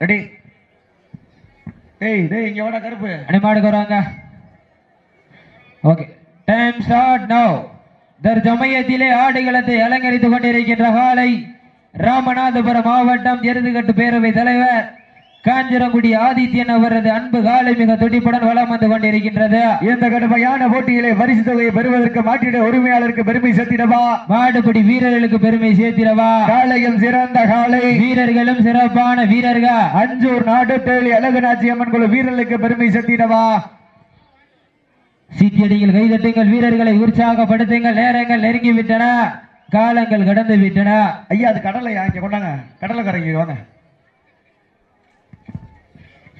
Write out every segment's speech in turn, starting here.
Ready. டேய் டேய் இங்க வாடா கருப்பு. அணிமாடுக்கு வராங்க ஓகே. டைம் ஸ்டார்ட் நோ தர் ஜமயத்திலே ஆடுகளத்தை அலங்கரித்துக் கொண்டிருக்கின்ற காலை ராமநாதபுரம் மாவட்டம் எருதுகட்டு பேரவை தலைவர் காஞ்சிரங்குடி ஆதித்யன் அவரது அன்பு காலை மிக துடிப்புடன் வலம் வந்து கொண்டிருக்கின்றது. இந்த கடுமையான போட்டியிலே பரிசு தொகையை பெறுவதற்கு மாட்டிட உரிமையாளருக்கு பெருமை சேர்த்திடவா? மாடுபிடி வீரர்களுக்கு பெருமை சேர்த்திடவா? காளையில் சிறந்த காளை. வீரர்களும் சிறப்பான வீரர்கள். அஞ்சூர் நாடு தேளி அழகுநாச்சி அம்மன் குழு வீரர்களுக்கு பெருமை சேர்த்திடவா? சீட்டியடிகள் கைதட்டுங்கள் வீரர்களை உற்சாகப்படுத்துங்கள். நேரங்கள் நெருங்கி விட்டன காலங்கள் கடந்து விட்டன. ஐயா அது கடலையா? இங்க கொண்டாங்க. கடலை கரைங்க வாங்க.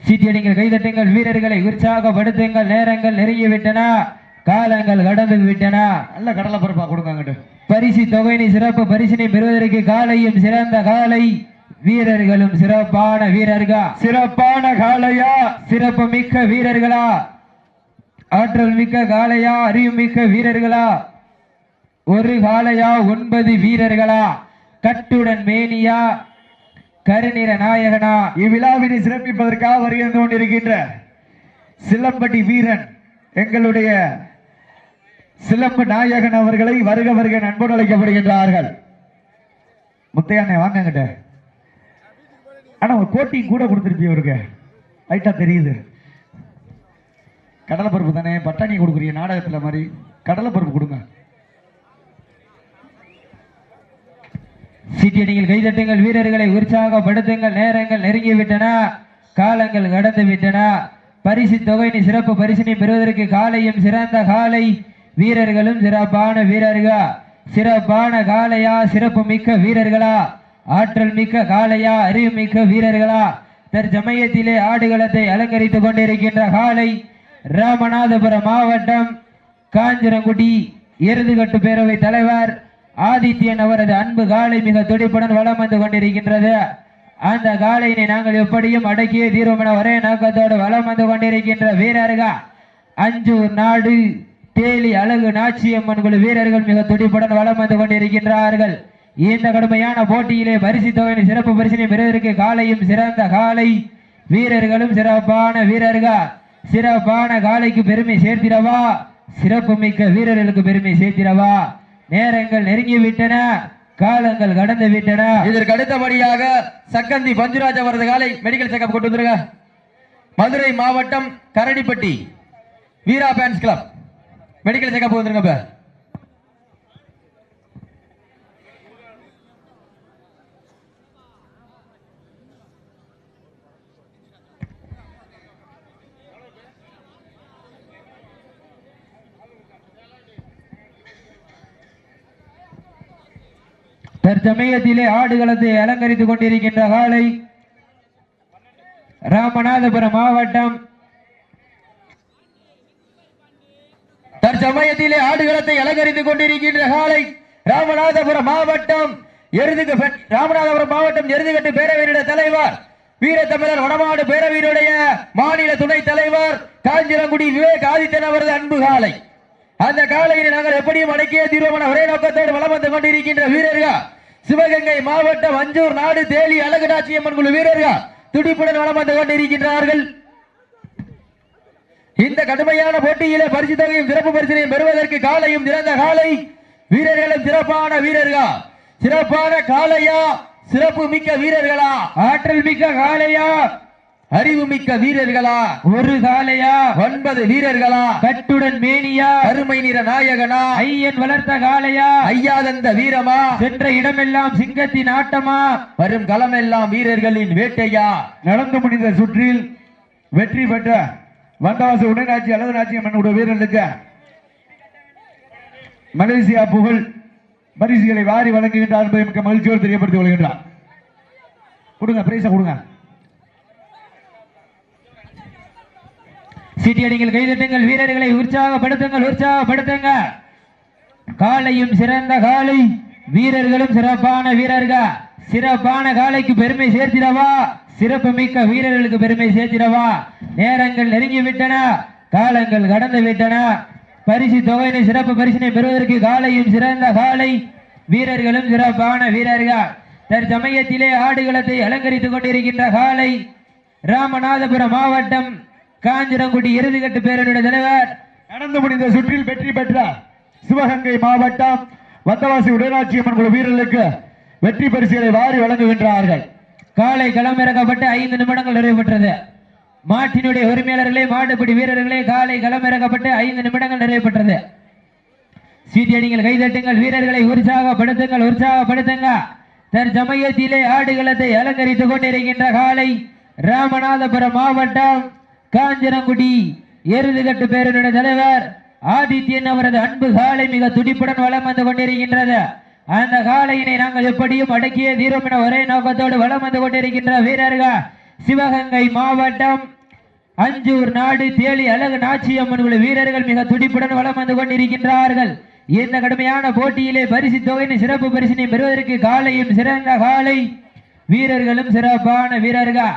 சீட்டியடிங்கள் கைதட்டுங்கள் வீரர்களை உற்சாகப்படுத்துங்கள் நேரங்கள் நெருங்கி விட்டன காலங்கள் கடந்து விட்டன. நல்ல கடலை பருப்பா கொடுங்க பரிசு தொகையினை சிறப்பு பரிசினை பெறுவதற்கு காலையும் சிறந்த காலை. வீரர்களும் சிறப்பான வீரர்கள்? சிறப்பான காளையா? சிறப்பு மிக்க வீரர்களா? ஆற்றல் மிக்க காளையா? அறிவு மிக்க வீரர்களா? ஒரு காளையா ஒன்பது வீரர்களா? கட்டுடன் மேனியா? கருநிற நாயகனா இவ்விழாவினை சிறப்பிப்பதற்காக வருகின்ற கொண்டிருக்கின்ற சிலம்பட்டி வீரன் எங்களுடைய சிலம்பு நாயகன் அவர்களை வருக வருக நண்பன் அழைக்கப்படுகின்றார்கள். முத்தையானே வாங்கங்கிட்ட ஆனா ஒரு கோட்டிங் கூட கொடுத்துருப்பீ அவருக்கு. லைட்டா தெரியுது. கடலை பருப்பு தானே பட்டாணி கொடுக்குறீங்க நாடகத்துல மாதிரி. கடலை பருப்பு கொடுங்க. சிட்டியடியில் கைதட்டுங்கள் வீரர்களை உற்சாகப்படுத்துங்கள் நேரங்கள் நெருங்கிவிட்டன காலங்கள் கடந்து விட்டன பரிசு தொகையினை சிறப்பு பரிசினை பெறுவதற்கு காலையும் சிறந்த காலை. வீரர்களும் சிறப்பான வீரர்கள். சிறப்பான காலையா சிறப்பு மிக்க வீரர்களா? ஆற்றல் மிக்க காலையா அறிவு மிக்க வீரர்களா? தற்சமயத்திலே ஆடுகளத்தை அலங்கரித்துக் கொண்டிருக்கின்ற காலை ராமநாதபுரம் மாவட்டம் காஞ்சிரங்குடி எருதுகட்டு பேரவை தலைவர் ஆதித்யன் அவரது அன்பு காலை மிக துடிப்புடன் வளம் வந்து கொண்டிருக்கின்றது. அந்த காலையினை நாங்கள் எப்படியும் அடக்கிய தீர்வோம் என ஒரே நோக்கத்தோடு வளம் வந்து கொண்டிருக்கின்ற வீரர்கள். அஞ்சூர் நாடு தேலி அழகு நாச்சியம்மன் குழு வீரர்கள் மிக துடிப்புடன் வளம் வந்து கொண்டிருக்கின்றார்கள். இந்த கடுமையான போட்டியிலே பரிசு தொகையின் சிறப்பு பரிசினை பெறுவதற்கு காலையும் சிறந்த காலை வீரர்களும் சிறப்பான வீரர்கள். சிறப்பான காலைக்கு பெருமை சேர்த்திடவா? சிறப்பு மிக்க வீரர்களுக்கு பெருமை சேர்த்திடவா? நேரங்கள் நெருங்கி விட்டன காலங்கள் கடந்து விட்டன இதற்கு அடுத்தபடியாக சக்கந்தி பஞ்சுராஜ் அவரது காலை மெடிக்கல் செக்அப் கொண்டு வந்துருங்க மதுரை மாவட்டம் Karadipatti Veera fans club medical checkup வந்துருங்க தற்சமயத்திலே ஆடுகளத்தை அலங்கரித்துக் கொண்டிருக்கின்ற காலை ராமநாதபுரம் மாவட்டம். தற்சமயத்திலே ஆடுகளத்தை அலங்கரித்துக் கொண்டிருக்கின்ற காலை ராமநாதபுரம் மாவட்டம். எருதுக்கு ராமநாதபுரம் மாவட்டம் எருதுகட்டு பேரவையினுடைய தலைவர் வீரத்தமிழர் வடமாடு பேரவையினுடைய மாநில துணைத் தலைவர் காஞ்சிரங்குடி விவேக் ஆதித்தன் அவரது அன்பு காலை. அந்த காலையில் நாங்கள் எப்படியும் அடக்கிய தீர்மானம் ஒரே நோக்கத்தோடு வளம் வந்து கொண்டிருக்கின்ற வீரர்கள். சிவகங்கை மாவட்டம் அஞ்சூர் நாடு தேலி அழகுநாச்சியம்மன் குழு வீரர்கள் துடிப்புடன் வளம் வந்து கொண்டிருக்கின்றார்கள். இந்த கடுமையான போட்டியிலே பரிசு தொகையும் சிறப்பு பரிசனையும் பெறுவதற்கு காலையும் சிறந்த காலை வீரர்களும் சிறப்பான வீரர்கள்? சிறப்பான காளையா? சிறப்பு மிக்க வீரர்களா? ஆற்றல் மிக்க காளையா? அறிவுமிக்க வீரர்களா? ஒரு காலையா ஒன்பது வீரர்களா? கட்டுடன் மேனியா? கருமை நிற நாயகனா? ஐயன் வளர்த்த காலையா ஐயாதந்த வீரமா? சென்ற இடமெல்லாம் சிங்கத்தின் ஆட்டமா? வரும் களமெல்லாம் வீரர்களின் வேட்டையா? நடந்து முடிந்த சுற்றில் வெற்றி பெற்ற வந்தவாசி உடனாட்சி அல்லது நாட்சியம் அம்மனுடைய வீரர்களுக்கு மலேசியா புகழ் பரிசுகளை வாரி வழங்குகின்றார் என்பதை மிக்க மகிழ்ச்சியோடு தெரியப்படுத்திக் கொள்கின்றார். கொடுங்க பிரைஸை கொடுங்க. சீட்டியடிங்கள் கைதட்டுங்கள் வீரர்களை உற்சாகப்படுத்துங்கள் உற்சாகப்படுத்துங்க. காலையும் சிறந்த காலை வீரர்களும் சிறப்பான வீரர்கள். சிறப்பான காலைக்கு பெருமை சேர்த்திடவா? சிறப்பு மிக்க வீரர்களுக்கு பெருமை சேர்த்திடவா? நேரங்கள் நெருங்கி விட்டன காலங்கள் கடந்து விட்டன. பரிசு தொகையினை சிறப்பு பரிசினை பெறுவதற்கு காலையும் சிறந்த காலை வீரர்களும் சிறப்பான வீரர்கள். தற்சமயத்திலே ஆடுகளத்தை அலங்கரித்துக் கொண்டிருக்கின்ற காலை ராமநாதபுரம் மாவட்டம் காஞ்சிரங்குடி இறுதிக்கட்டு பேரனுடைய தலைவர். நடந்து முடிந்த சுற்றில் வெற்றி பெற்ற சிவகங்கை மாவட்டம் வந்தவாசி உடனாட்சி அம்மன் குழு வீரர்களுக்கு வெற்றி பரிசுகளை வாரி வழங்குகின்றார்கள். காலை களமிறக்கப்பட்டு ஐந்து நிமிடங்கள் நிறைவு பெற்றது மாட்டினுடைய உரிமையாளர்களே மாடுபிடி வீரர்களே காலை களமிறக்கப்பட்டு ஐந்து நிமிடங்கள் நிறைவு பெற்றது கைதட்டுங்கள் வீரர்களை உற்சாகப்படுத்துங்கள் உற்சாகப்படுத்துங்க. தற்சமயத்திலே ஆடுகளத்தை அலங்கரித்துக் கொண்டிருக்கின்ற காலை ராமநாதபுரம் மாவட்டம் காஞ்சனங்குடி எருதுகட்டு பேரனுடைய தலைவர் ஆதித்யன் அவரது அன்பு காலை மிக துடிப்புடன் வளம் வந்து கொண்டிருக்கின்றது. அந்த காலையினை நாங்கள் எப்படியும் அடக்கிய தீரம் என ஒரே நோக்கத்தோடு வளம் வந்து கொண்டிருக்கின்ற வீரர்கள் சிவகங்கை மாவட்டம் அஞ்சூர் நாடு தேலி அழகு நாச்சியம்மன் வீரர்கள் மிக துடிப்புடன் வளம் வந்து கொண்டிருக்கின்றார்கள். இந்த கடுமையான போட்டியிலே பரிசு தொகையின் சிறப்பு பரிசினை பெறுவதற்கு காலையும் சிறந்த காலை வீரர்களும் சிறப்பான வீரர்கள்.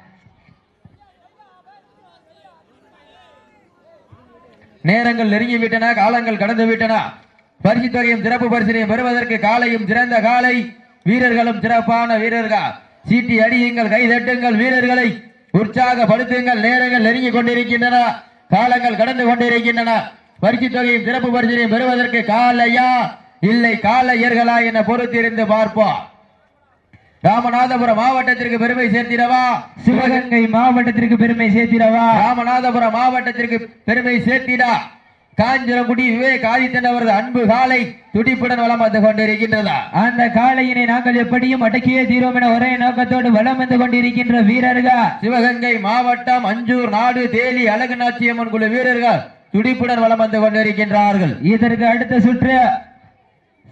நேரங்கள் நெருங்கி விட்டன காலங்கள் கடந்து விட்டன. பரிசு தொகையும் சிறப்பு பரிசினையும் பெறுவதற்கு காலையும் சிறந்த காலை. வீரர்களும் சிறப்பான வீரர்கள். சீட்டி அடியுங்கள் கை தட்டுங்கள் வீரர்களை. உற்சாகப்படுத்துங்கள் நேரங்கள் நெருங்கி கொண்டிருக்கின்றன காலங்கள் கடந்து கொண்டிருக்கின்றன. பரிசு தொகையும் சிறப்பு பரிசினையும் பெறுவதற்கு காலையா? இல்லை காலையர்களா என பொறுத்திருந்து பார்ப்போம். ராமநாதபுரம் மாவட்டத்திற்கு பெருமை சேர்த்திடவா? சிவகங்கை மாவட்டத்திற்கு பெருமை சேர்த்திடவா? ராமநாதபுரம் மாவட்டத்திற்கு பெருமை சேர்த்திடா. காஞ்சிரங்குடி விவேக் ஆதித்தன் அவரது அன்பு காலை துடிப்புடன் வலம் வந்து கொண்டிருக்கின்றதா? அந்த காளையினை நாங்கள் எப்படியும் அடக்கியே தீரோம் என ஒரே நோக்கத்தோடு வலம் வந்து கொண்டிருக்கின்ற வீரர்கள். சிவகங்கை மாவட்டம் அஞ்சூர் நாடு தேலி அழகு நாச்சியம்மன் குழு வீரர்கள் துடிப்புடன் வலம் வந்து கொண்டிருக்கின்றார்கள். இதற்கு அடுத்த சுற்று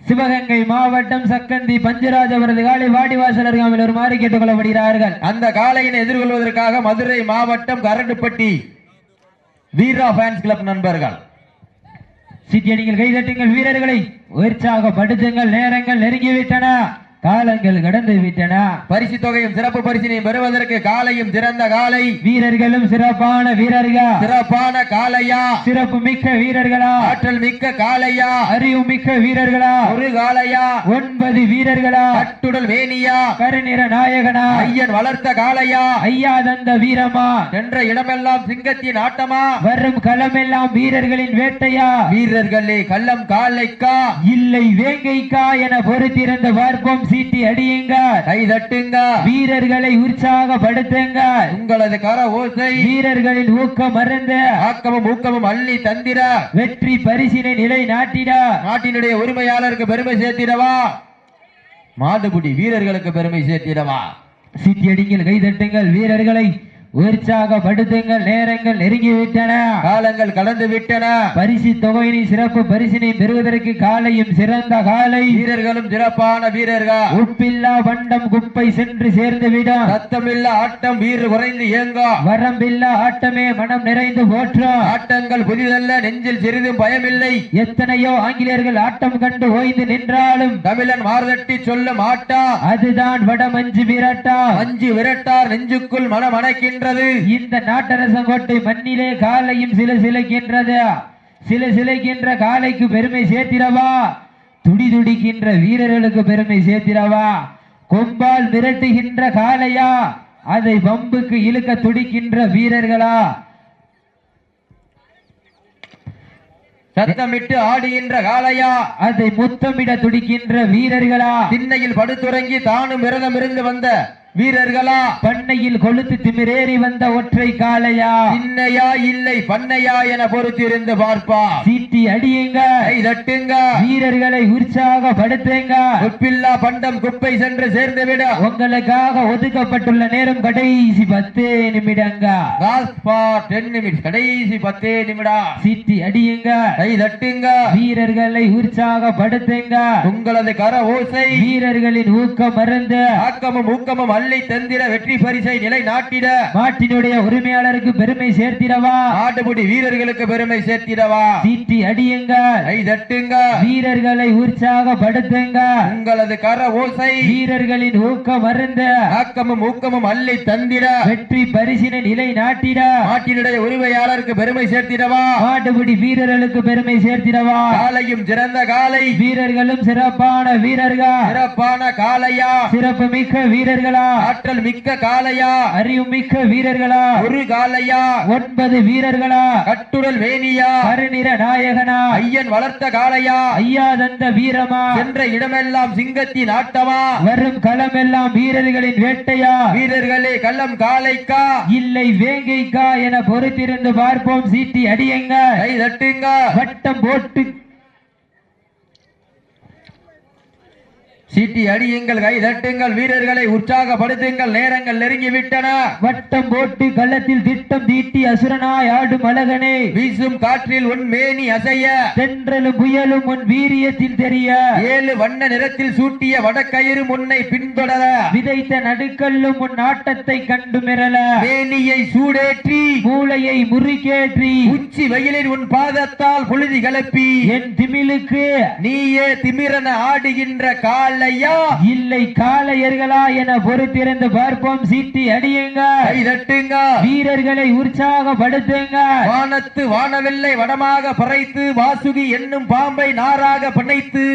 சிவகங்கை மாவட்டம் சக்கந்தி பஞ்சராஜ் அவரது காலை வாடிவாசல் அருகாமையில் வருமாறு கேட்டுக் கொள்ளப்படுகிறார்கள் அந்த காளையினை எதிர்கொள்வதற்காக மதுரை மாவட்டம் கரண்டுப்பட்டி வீரா ஃபேன்ஸ் கிளப் நண்பர்கள். சிட்டியடிகள் கைதட்டுங்கள் வீரர்களை உற்சாகப்படுத்துங்கள் நேரங்கள் நெருங்கிவிட்டன. காலங்கள் கடந்து விட்டன. பரிசு தொகையும் சிறப்பு பரிசினையும் பெறுவதற்கு காலையும் சிறந்த காலை. வீரர்களும் சிறப்பான வீரர்கள்? சிறப்பான காளையா சிறப்பு மிக்க வீரர்களா? ஆற்றல் மிக்க காளையா அறிவு மிக்க வீரர்களா? ஒரு காளையா ஒன்பது வீரர்களா? கட்டுடல் வேணியா கருநிற நாயகனா? ஐயன் வளர்த்த காளையா ஐயா தந்த வீரமா? என்ற இடமெல்லாம் சிங்கத்தின் ஆட்டமா? வரும் களமெல்லாம் வீரர்களின் வேட்டையா? வீரர்களே கள்ளம் காலைக்கா? இல்லை வேங்கைக்கா என பொறுத்திருந்த பார்ப்போம் சீட்டி அடியுங்க கை தட்டுங்க வீரர்களை உற்சாகப்படுத்துங்க. உங்களது கர ஓசை வீரர்களின் ஊக்கம் மறந்து ஆக்கமும் ஊக்கமும் அள்ளி தந்திர வெற்றி பரிசினை நிலை நாட்டிட நாட்டினுடைய உரிமையாளருக்கு பெருமை சேர்த்திடவா? மாடுபுடி வீரர்களுக்கு பெருமை சேர்த்திடவா? சீட்டி அடிங்கள் கைதட்டுங்கள் வீரர்களை உற்சாகப்படுத்துங்கள் நேரங்கள் நெருங்கிவிட்டன. காலங்கள் கடந்து விட்டன பரிசு தொகையினை சிறப்பு பரிசினை பெறுவதற்கு காலையும் சிறந்த காலை. வீரர்களும் சிறப்பான வீரர்கள். உப்பில்லா வண்டம் குப்பை சென்று சேர்ந்துவிடும். சத்தமில்ல ஆட்டம் வீறு குறைந்து இயங்க. வரம்பில்லா ஆட்டமே மனம் நிறைந்து போற்றும். ஆட்டங்கள் புதிதல்ல நெஞ்சில் சிறிதும் பயமில்லை. எத்தனையோ ஆங்கிலேயர்கள் ஆட்டம் கண்டு ஓய்ந்து நின்றாலும் தமிழன் மார்தட்டி சொல்லும் ஆட்டா. அதுதான் வடமஞ்சு விரட்டா. அஞ்சு விரட்டார் நெஞ்சுக்குள் மனம் அணைக்கின்றது இந்த நாட்டரசங்கோட்டை மண்ணிலே காலையும் சில சிலைக்கின்றது. சில சிலைக்கின்ற காலைக்கு பெருமை சேர்த்திடவா? துடி துடிக்கின்ற வீரர்களுக்கு பெருமை சேர்த்திடவா? கொம்பால் விரட்டுகின்ற காளையா? அதை பம்புக்கு இழுக்க துடிக்கின்ற வீரர்களா? சத்தமிட்டு ஆடுகின்ற காளையா? அதை முத்தமிட துடிக்கின்ற வீரர்களா? திண்ணையில் படுத்துறங்கி தானும் விரதம் இருந்து வந்த வீரர்களா? பண் பண்ணையில் கொளுத்து திமிரேறி வந்த ஒற்றை காளையா? இன்னையா இல்லை பண்ணையா என பொறுத்திருந்து பார்ப்பா. சீட்டி அடியுங்க. தட்டுங்க. வீரர்களை உற்சாகப்படுத்துங்க உப்பில்லா பண்டம் குப்பை சென்று சேர்ந்து விட உங்களுக்காக ஒதுக்கப்பட்டுள்ள நேரம் கடைசி பத்து நிமிடங்க. டென் நிமிடம் கடைசி பத்தே நிமிடம் சீட்டி அடியுங்க. கை தட்டுங்க. வீரர்களை உற்சாகப்படுத்துங்க உங்களது கர ஓசை. வீரர்களின் ஊக்கம் மறந்து. ஆக்கமும் ஊக்கமும் அள்ளி தந்திர வெற்றி பரிசை நிலை நாட்டிட. மாட்டினுடைய உரிமையாளருக்கு பெருமை சேர்த்திடவா? நாட்டுப்புடி வீரர்களுக்கு பெருமை சேர்த்திடவா? சீட்டி அடியுங்க. கை தட்டுங்க வீரர்களை உற்சாகப்படுத்துங்க. உங்களது கர ஓசை. வீரர்களின் ஊக்கம் மறந்து ஆக்கமும் ஊக்கமும் அள்ளி தந்திட. வெற்றி பரிசினை நிலை நாட்டிட. நாட்டினுடைய உரிமையாளருக்கு பெருமை சேர்த்திடவா? மாட்டுப்பிடி வீரர்களுக்கு பெருமை சேர்த்திடவா? காலையும் சிறந்த காலை. வீரர்களும் சிறப்பான வீரர்கள். சிறப்பான காளையா சிறப்பு மிக்க வீரர்களா? ஆற்றல் மிக்க காளையா? அறிவு மிக்க வீரர்களா? ஒரு காளையா? ஒன்பது வீரர்களா? கட்டுடல் வேணியா? கருநிற நாயகனா? ஐயன் வளர்த்த காளையா? ஐயா தந்த வீரமா? சென்ற இடமெல்லாம் சிங்கத்தின் ஆட்டமா? வரும் களமெல்லாம் வீரர்களின் வேட்டையா? வீரர்களே கள்ளம் காளைக்கா? இல்லை வேங்கைக்கா என பொறுத்திருந்து பார்ப்போம். சீட்டி அடியுங்க. கை தட்டுங்க. வட்டம் போட்டு சீட்டி அடியுங்கள் கை தட்டுங்கள் வீரர்களை உற்சாகப்படுத்துங்கள் நேரங்கள் நெருங்கி விட்டன வட்டம் போட்டு களத்தில் திட்டம் தீட்டி அசுரனாய் ஆடும் அழகனே. வீசும் காற்றில் உன் மேனி அசைய. தென்றலும் புயலும் உன் வீரியத்தில் தெரிய. ஏழு வண்ண நிறத்தில் சூட்டிய வடக்கயிறு முன்னை பின்தொடர. விதைத்த நடுக்கல்லும் உன் ஆட்டத்தை கண்டு மிரள. மேனியை சூடேற்றி. மூளையை முறிக்கேற்றி உச்சி வெயிலில் உன் பாதத்தால் புழுதி கிளப்பி என் திமிலுக்கு நீயே திமிரன ஆடுகின்ற காலையா இல்லை காளையர்களா என பொறுத்திருந்து பார்ப்போம். சீட்டி அடியுங்க. தட்டுங்க. வீரர்களை உற்சாகப்படுத்துங்க. வானத்து வானவில்லை வடமாக பறைத்து வாசுகி என்னும் பாம்பை நாராக பிணைத்து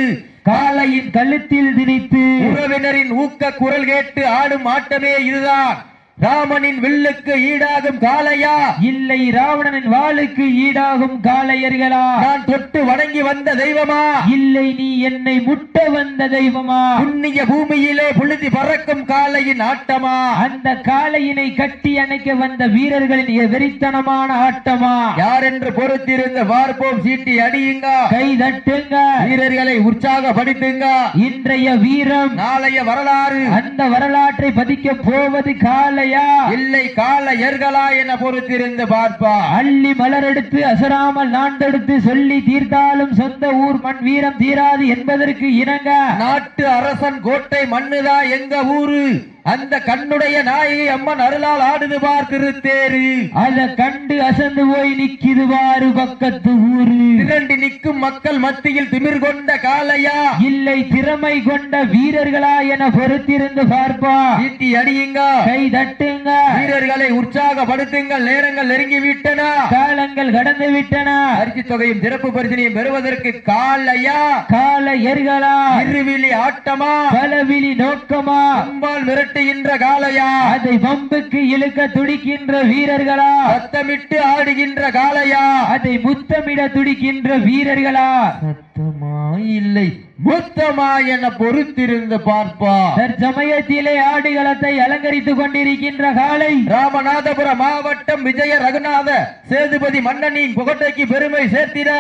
காளையின் கழுத்தில் திணித்து உறவினரின் ஊக்க குரல் கேட்டு ஆடும் ஆட்டமே இதுதான். ராமனின் வில்லுக்கு ஈடாகும் காளையா? இல்லை ராவணனின் வாளுக்கு ஈடாகும் காளையர்களா? நான் தொட்டு வணங்கி வந்த தெய்வமா? இல்லை நீ என்னை முட்ட வந்த தெய்வமா? புண்ணிய பூமியிலே புழுதி பறக்கும் காளையின் ஆட்டமா? அந்த காளையினை கட்டி அணைக்க வந்த வீரர்களின் வெறித்தனமான ஆட்டமா? யார் என்று பொறுத்திருந்து பார்ப்போம் சீட்டி அடியுங்க கை தட்டுங்க. வீரர்களை உற்சாகப்படுத்துங்க இன்றைய வீரம் நாளைய வரலாறு. அந்த வரலாற்றை பதிக்க போவது காளையா? இல்லை கால எர்களா என பொறுத்திருந்து பார்ப்பா. அள்ளி மலரெடுத்து அசராமல் நாண்டெடுத்து சொல்லி தீர்த்தாலும் சொந்த ஊர் மண் வீரம் தீராது என்பதற்கு இணங்க. நாட்டு அரசன் கோட்டை மண்ணுதா எங்க ஊரு? அந்த கண்ணுடைய நாயகி அம்மன் அருளால் ஆடுது பார் திருத்தேரு அத கண்டு அசந்து போய் நிக்குது வாரு பக்கத்து ஊரு. திரண்டு நிற்கும் மக்கள் மத்தியில் திமிர் கொண்ட காளையா? இல்லை திறமை கொண்ட வீரர்களா என பொறுத்திருந்து பார்ப்பா. சீட்டி அடியுங்க? கை தட்டுங்க. வீரர்களை உற்சாகப்படுத்துங்கள் நேரங்கள் நெருங்கி விட்டன காலங்கள் கடந்து விட்டன பரிசு தொகையும் சிறப்பு பரிசனையும் பெறுவதற்கு காளையா? கால எர்களா இருவிழி ஆட்டமா? பலவிழி நோக்கமா? அம்பால் மிரட்டுகின்ற காளையா? அதை பம்புக்கு இழுக்க துடிக்கின்ற வீரர்களா? சத்தமிட்டு ஆடுகின்ற காளையா? அதை முத்தமிட துடிக்கின்ற வீரர்களா? சத்தமா? இல்லை. முத்தமா என பொறுத்திருந்து பார்ப்பா. தற்சமயத்திலே ஆடுகளத்தை அலங்கரித்துக் கொண்டிருக்கின்ற காலை ராமநாதபுரம் மாவட்டம் விஜய ரகுநாத சேதுபதி மன்னனின் புகட்டைக்கு பெருமை சேர்த்திட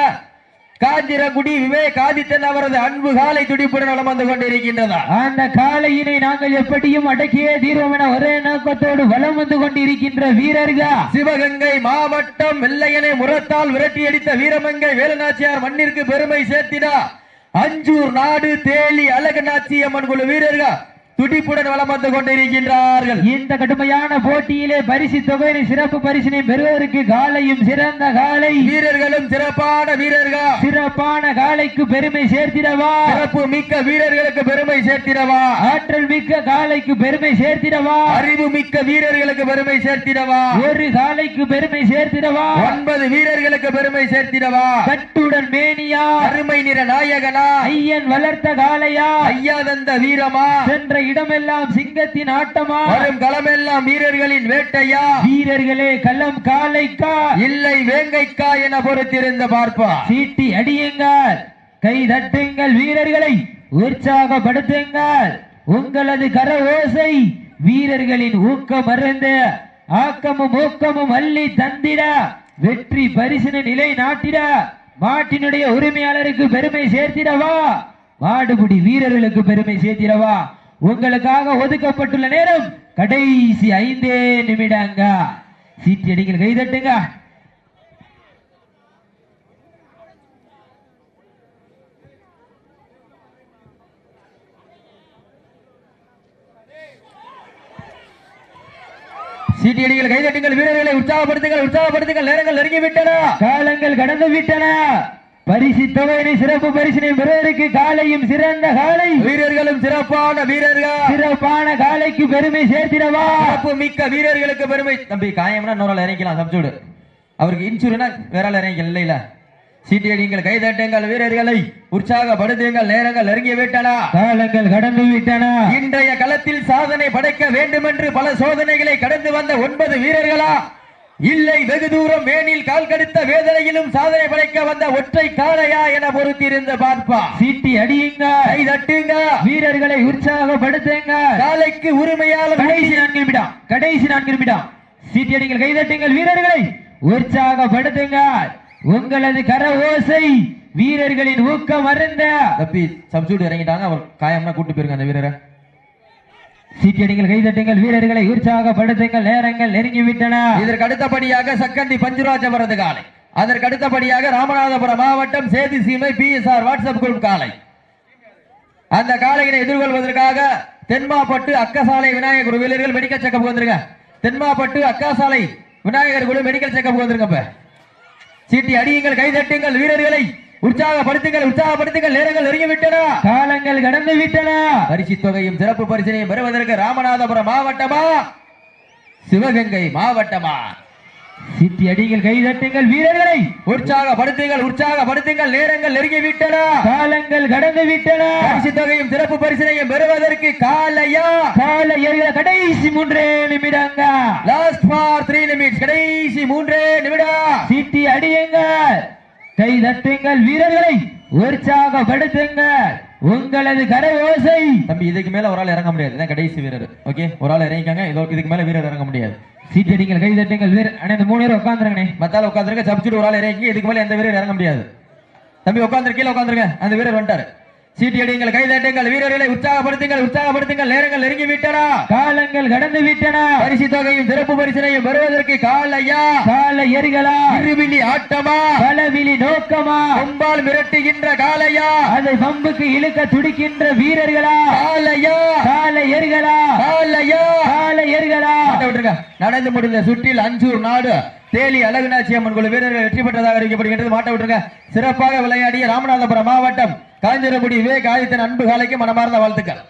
காஞ்சிரகுடி விவேக் ஆதித்தன் அவரது அன்பு காலை துடிப்புடன் வலம் வந்து கொண்டிருக்கின்றதா? அந்த காளையினை நாங்கள் எப்படியும் அடக்கியே தீர்வோம் என ஒரே நோக்கத்தோடு வலம் வந்து கொண்டிருக்கின்ற வீரர்கள்? சிவகங்கை மாவட்டம் வெள்ளையனை முரத்தால் விரட்டி அடித்த வீரமங்கை வேலுநாச்சியார் மண்ணிற்கு பெருமை சேர்த்திட. அஞ்சூர் நாடு தேலி அழகநாச்சி அம்மன் குழு வீரர்கள். துடிப்புடன் வலம் வந்து கொண்டிருக்கின்றார்கள். இந்த கடுமையான போட்டியிலே பரிசு தொகையினை சிறப்பு பரிசினை பெறுவதற்கு காலையும் சிறந்த காலை. வீரர்களும் சிறப்பான வீரர்கள்? சிறப்பான காலைக்கு பெருமை சேர்த்திடவா? சிறப்பு மிக்க வீரர்களுக்கு பெருமை சேர்த்திடவா? ஆற்றல் மிக்க காலைக்கு பெருமை சேர்த்திடவா? அறிவு மிக்க வீரர்களுக்கு பெருமை சேர்த்திடவா? ஒரு காலைக்கு பெருமை சேர்த்திடவா? ஒன்பது வீரர்களுக்கு பெருமை சேர்த்திடவா? கட்டுடன் மேனியா? அருமை நிற நாயகனா? ஐயன் வளர்த்த காளையா? ஐயா தந்த வீரமா? சென்ற இடமெல்லாம் சிங்கத்தின் ஆட்டமா? வரும் களமெல்லாம் வீரர்களின் வேட்டையா? வீரர்களே களம் காலைக்கா? இல்லை வேங்கைக்கா என பொறுத்திருந்து பார்ப்பா சீட்டி அடியுங்கள். கை தட்டுங்கள் வீரர்களை. உற்சாகப்படுத்துங்கள். உங்களது கர ஓசை வீரர்களின் ஊக்கம் அருந்து ஆக்கமும் ஊக்கமும் அள்ளி தந்திட வெற்றி பரிசின நிலை நாட்டிட மாட்டினுடைய உரிமையாளருக்கு பெருமை சேர்த்திடவா? மாடுபிடி வீரர்களுக்கு பெருமை சேர்த்திடவா? உங்களுக்காக ஒதுக்கப்பட்டுள்ள நேரம் கடைசி ஐந்தே நிமிடங்க. சீட்டியடிகள் கைதட்டுங்க சீட்டியடிகள் கைதட்டுங்கள் வீரர்களை உற்சாகப்படுத்துங்கள் உற்சாகப்படுத்துங்கள் நேரங்கள் நெருங்கி விட்டன காலங்கள் கடந்து விட்டன. பரிசு தொகையினை சிறப்பு பரிசினை பெறுவதற்கு காலையும் சிறந்த காலை. வீரர்களும் சிறப்பான வீரர்கள். சிறப்பான காலைக்கு பெருமை சேர்த்திடவா. சிறப்பு மிக்க வீரர்களுக்கு பெருமை. தம்பி காயம்னா இன்னொரு இறங்கிக்கலாம் சப்சூடு அவருக்கு இன்சூரனா வேற இறங்கிக்கல இல்ல இல்ல. சீட்டியடிங்கள் கைதட்டுங்கள் வீரர்களை. உற்சாகப்படுத்துங்கள் நேரங்கள் நெருங்கி விட்டன. காலங்கள் கடந்து விட்டன. இன்றைய களத்தில் சாதனை படைக்க வேண்டும் என்று பல சோதனைகளை கடந்து வந்த ஒன்பது வீரர்களா? இல்லை வெகு தூரம் வேனில் கால் கடுத்த வேதனையிலும் சாதனை படைக்க வந்த ஒற்றை காளையா என பொறுத்திருந்து பார்ப்பா. சீட்டி அடியுங்க. கை தட்டுங்க. வீரர்களை உற்சாகப்படுத்துங்க. காலைக்கு உரிமையாளர் கடைசி நான்கு நிமிடம் கடைசி நான்கு நிமிடம். சீட்டி அடிங்கள் கைதட்டுங்கள் வீரர்களை. உற்சாகப்படுத்துங்க. உங்களது கர ஓசை வீரர்களின் ஊக்கம் அருந்த. தப்பி சப்சூட் இறங்கிட்டாங்க அவர் காயம்னா கூட்டு போயிருங்க அந்த வீரரை. சீட்டியடிகள் கைதட்டுங்கள் வீரர்களை உற்சாகப்படுத்துங்கள் நேரங்கள் நெருங்கி விட்டன இதற்கு அடுத்தபடியாக சக்கந்தி பஞ்சுராஜ் அவரது காலை. அதற்கு அடுத்தபடியாக ராமநாதபுரம் மாவட்டம் சேதி சீமை P S R WhatsApp group காலை. அந்த காலையினை எதிர்கொள்வதற்காக தென்மாப்பட்டு அக்கசாலை விநாயகர் குரு வீரர்கள் மெடிக்கல் செக்கப் வந்துருங்க. தென்மாப்பட்டு அக்காசாலை விநாயகர் குழு மெடிக்கல் செக்கப் வந்துருங்க சீட்டி அடியுங்கள் கைதட்டுங்கள் வீரர்களை உற்சாகப்படுத்துங்கள் உற்சாகப்படுத்துங்கள். நேரங்கள் நெருங்கி விட்டன காலங்கள் கடந்து விட்டன பரிசு தொகையும் சிறப்பு பரிசினையும் பெறுவதற்கு ராமநாதபுரம் மாவட்டமா? சிவகங்கை மாவட்டமா? சீட்டி அடிகள் கைதட்டுங்கள் வீரர்களை. உற்சாகப்படுத்துங்கள் உற்சாகப்படுத்துங்கள். நேரங்கள் நெருங்கி விட்டன காலங்கள் கடந்து விட்டன பரிசு தொகையும் சிறப்பு பரிசினையும் பெறுவதற்கு காலையா? கால எறிகிற கடைசி மூன்றே நிமிடங்க. லாஸ்ட் ஃபார் த்ரீ நிமிட்ஸ் கடைசி மூன்றே நிமிடம். சீட்டி அடியுங்கள். கை தட்டுங்கள் வீரர்களை உற்சாகப்படுத்துங்கள் உங்களது கர ஓசை. தம்பி இதுக்கு மேல ஒரு ஆள் இறங்க முடியாது. கடைசி வீரர். ஓகே ஒரு ஆள் இறங்கிக்காங்க. இதோ இதுக்கு மேல வீரர் இறங்க முடியாது. சீட்டி அடிங்கள் கை தட்டுங்கள். வீரர் அண்ணா இந்த மூணு பேர் உட்காந்துருங்கண்ணே மத்தால உட்காந்துருக்க சப்ஸ்டியூட் ஒரு ஆள் இறங்கி இதுக்கு மேல எந்த வீரர் இறங்க முடியாது. தம்பி உட்காந்துரு கீழே உட்காந்துருங்க அந்த வீரர் வந்துட்டாரு. சீட்டியடிங்கள் கைதட்டுங்கள் வீரர்களை உற்சாகப்படுத்துங்கள் உற்சாகப்படுத்துங்கள் நேரங்கள் நெருங்கி விட்டன காலங்கள் கடந்து விட்டன பரிசு தொகையும் சிறப்பு பரிசனையும் பெறுவதற்கு காலையா? கால எரிகளா இருவிழி ஆட்டமா? பலவிழி நோக்கமா? கொம்பால் மிரட்டுகின்ற காலையா? அதை பம்புக்கு இழுக்க துடிக்கின்ற வீரர்களா? காலையா? கால எரிகளா காலையா? கால எரிகளா விட்டுருங்க. நடந்து முடிந்த சுற்றில் அஞ்சூர் நாடு. தேலி அழகுநாச்சி அம்மன் குழு வீரர்கள் வெற்றி பெற்றதாக அறிவிக்கப்படுகின்றது. மாட்ட விட்டுருங்க. சிறப்பாக விளையாடிய ராமநாதபுரம் மாவட்டம் காஞ்சிரபுடி விவேக் ஆதித்தன் அன்பு காலைக்கு மனமார்ந்த வாழ்த்துக்கள்.